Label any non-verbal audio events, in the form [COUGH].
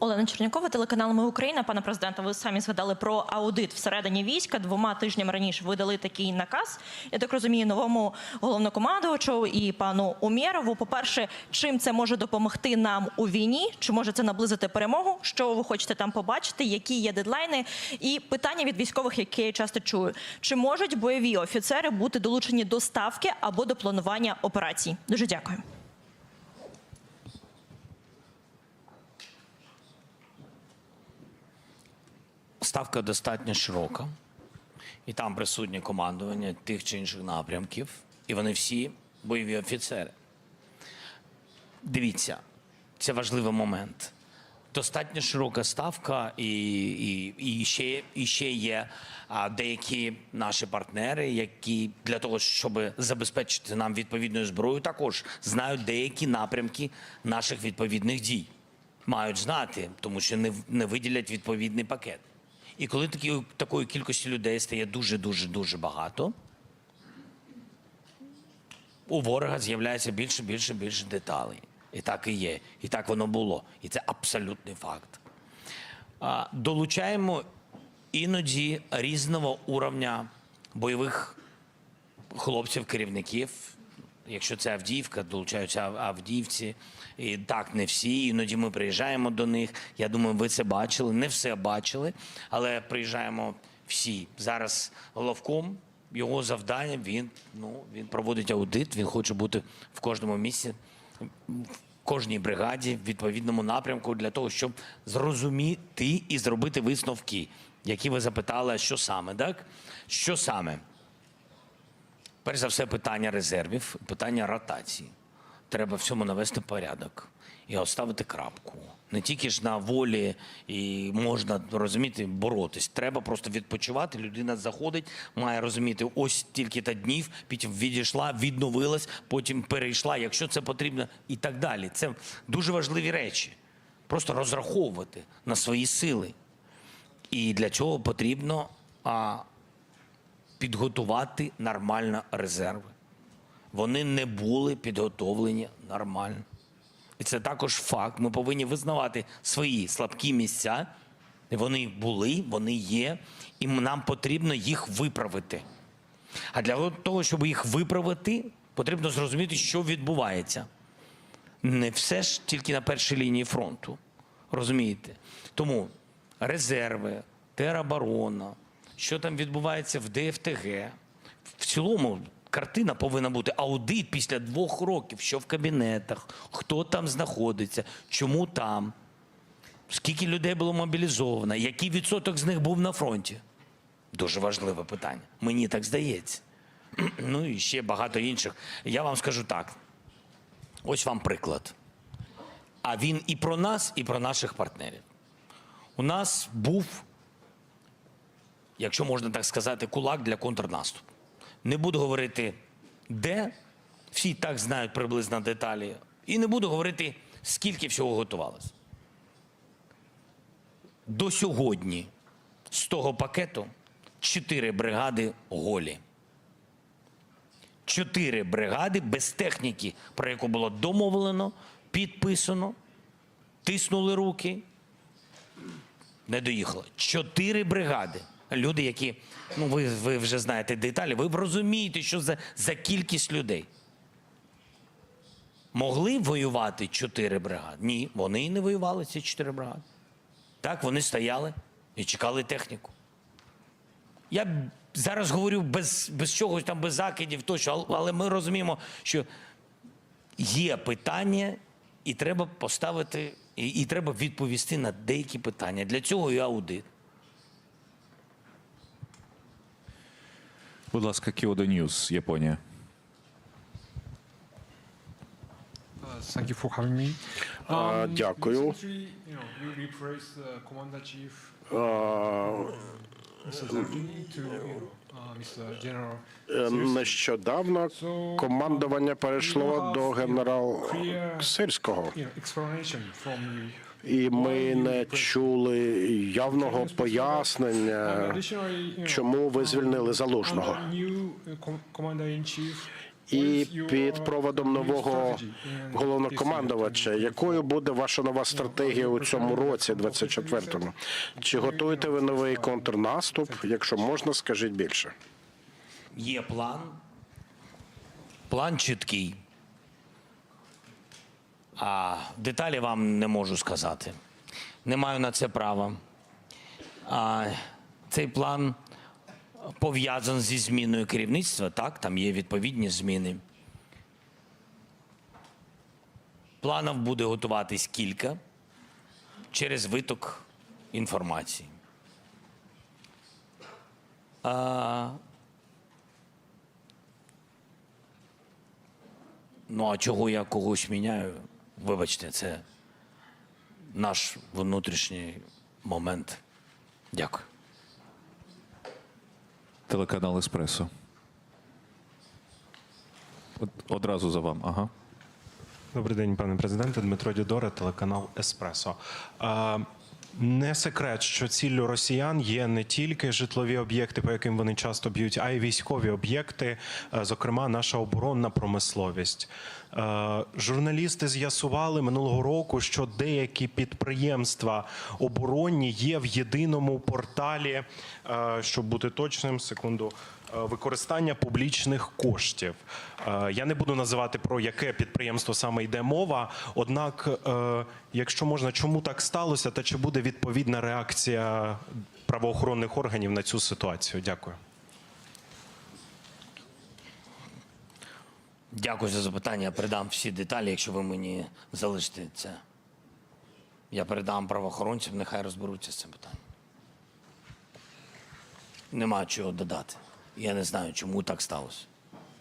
Олена Чернякова, телеканал Ми Україна. Пане президенте, ви самі згадали про аудит всередині війська. Двома тижнями раніше видали такий наказ. Я так розумію, новому головнокомандувачу і пану Умєрову. По-перше, чим це може допомогти нам у війні? Чи може це наблизити перемогу? Що ви хочете там побачити? Які є дедлайни? І питання від військових, які я часто чую: чи можуть бойові офіцери бути долучені до ставки або до планування операцій? Дуже дякую. Ставка достатньо широка, і там присутнє командування тих чи інших напрямків, і вони всі бойові офіцери. Дивіться, це важливий момент. Достатньо широка ставка, і, і, і, ще, і ще є а, деякі наші партнери, які для того, щоб забезпечити нам відповідною зброєю, також знають деякі напрямки наших відповідних дій. Мають знати, тому що не, не виділять відповідний пакет. І коли такі, такої кількості людей стає дуже, дуже, дуже багато, у ворога з'являється більше, більше, більше деталей. І так і є. І так воно було. І це абсолютний факт. Долучаємо іноді різного уровня бойових хлопців, керівників. Якщо це Авдіївка, долучаються Ав- Авдіївці. І так, не всі. Іноді ми приїжджаємо до них. Я думаю, ви це бачили. Не все бачили, але приїжджаємо всі. Зараз головком його завдання. Він ну він проводить аудит. Він хоче бути в кожному місці, в кожній бригаді, в відповідному напрямку для того, щоб зрозуміти і зробити висновки, які ви запитали, що саме, так? Що саме? Перш за все, питання резервів, питання ротації. Треба в цьому навести порядок і оставити крапку. Не тільки ж на волі і можна розуміти, боротись. Треба просто відпочивати. Людина заходить, має розуміти, ось тільки та днів, потім відійшла, відновилась, потім перейшла, якщо це потрібно, і так далі. Це дуже важливі речі. Просто розраховувати на свої сили. І для цього потрібно а, підготувати нормально резерви. Вони не були підготовлені нормально. І це також факт. Ми повинні визнавати свої слабкі місця. Вони були, вони є, і нам потрібно їх виправити. А для того, щоб їх виправити, потрібно зрозуміти, що відбувається. Не все ж тільки на першій лінії фронту. Розумієте? Тому резерви, тероборона, що там відбувається в ДФТГ. В цілому картина повинна бути аудит після двох років, що в кабінетах, хто там знаходиться, чому там, скільки людей було мобілізовано, який відсоток з них був на фронті. Дуже важливе питання. Мені так здається. [CLEARS THROAT] Ну і ще багато інших. Я вам скажу так: ось вам приклад. А він і про нас, і про наших партнерів. У нас був, якщо можна так сказати, кулак для контрнаступу. Не буду говорити, де, всі так знають приблизно деталі. І не буду говорити, скільки всього готувалося. До сьогодні з того пакету чотири бригади голі. Чотири бригади без техніки, про яку було домовлено, підписано, тиснули руки, не доїхало. Чотири бригади. Люди, які, ну ви, ви вже знаєте деталі, ви б розумієте, що за, за кількість людей. Могли воювати чотири бригади? Ні, вони і не воювали, ці чотири бригади. Так, вони стояли і чекали техніку. Я зараз говорю без, без чогось там, без закидів, тощо, ал- але ми розуміємо, що є питання, і треба поставити, і, і треба відповісти на деякі питання. Для цього і аудит. Будь ласка, Kyodo News, Японія. Uh, Um, дякую. Uh, е, Нещодавно командування перейшло до генерал Сирського, і ми не чули явного пояснення, чому ви звільнили um, залужного. І під проводом нового головнокомандувача, якою буде ваша нова стратегія у цьому році, 24-му? Чи готуєте ви новий контрнаступ? Якщо можна, скажіть більше. Є план. План чіткий. А деталі вам не можу сказати. Не маю на це права. А, цей план пов'язаний зі зміною керівництва. Так, там є відповідні зміни. Планів буде готуватись кілька через виток інформації. А, Ну, а чого я когось міняю? Вибачте, це наш внутрішній момент. Дякую. Телеканал Еспресо. Одразу за вам, ага. Добрий день, пане президенте. Дмитро Дідора, телеканал Еспресо. Не секрет, що ціллю росіян є не тільки житлові об'єкти, по яким вони часто б'ють, а й військові об'єкти, е, зокрема, наша оборонна промисловість. Е, Журналісти з'ясували минулого року, що деякі підприємства оборонні є в єдиному порталі, е, щоб бути точним, секунду. Е, Використання публічних коштів. Е, Я не буду називати про яке підприємство саме йде мова. Однак, е, якщо можна, чому так сталося, та чи буде відповідна реакція правоохоронних органів на цю ситуацію? Дякую. Дякую за запитання. Я передам всі деталі, якщо ви мені залишите це. Я передам правоохоронцям, нехай розберуться з цим питанням. Нема чого додати. Я не знаю, чому так сталося.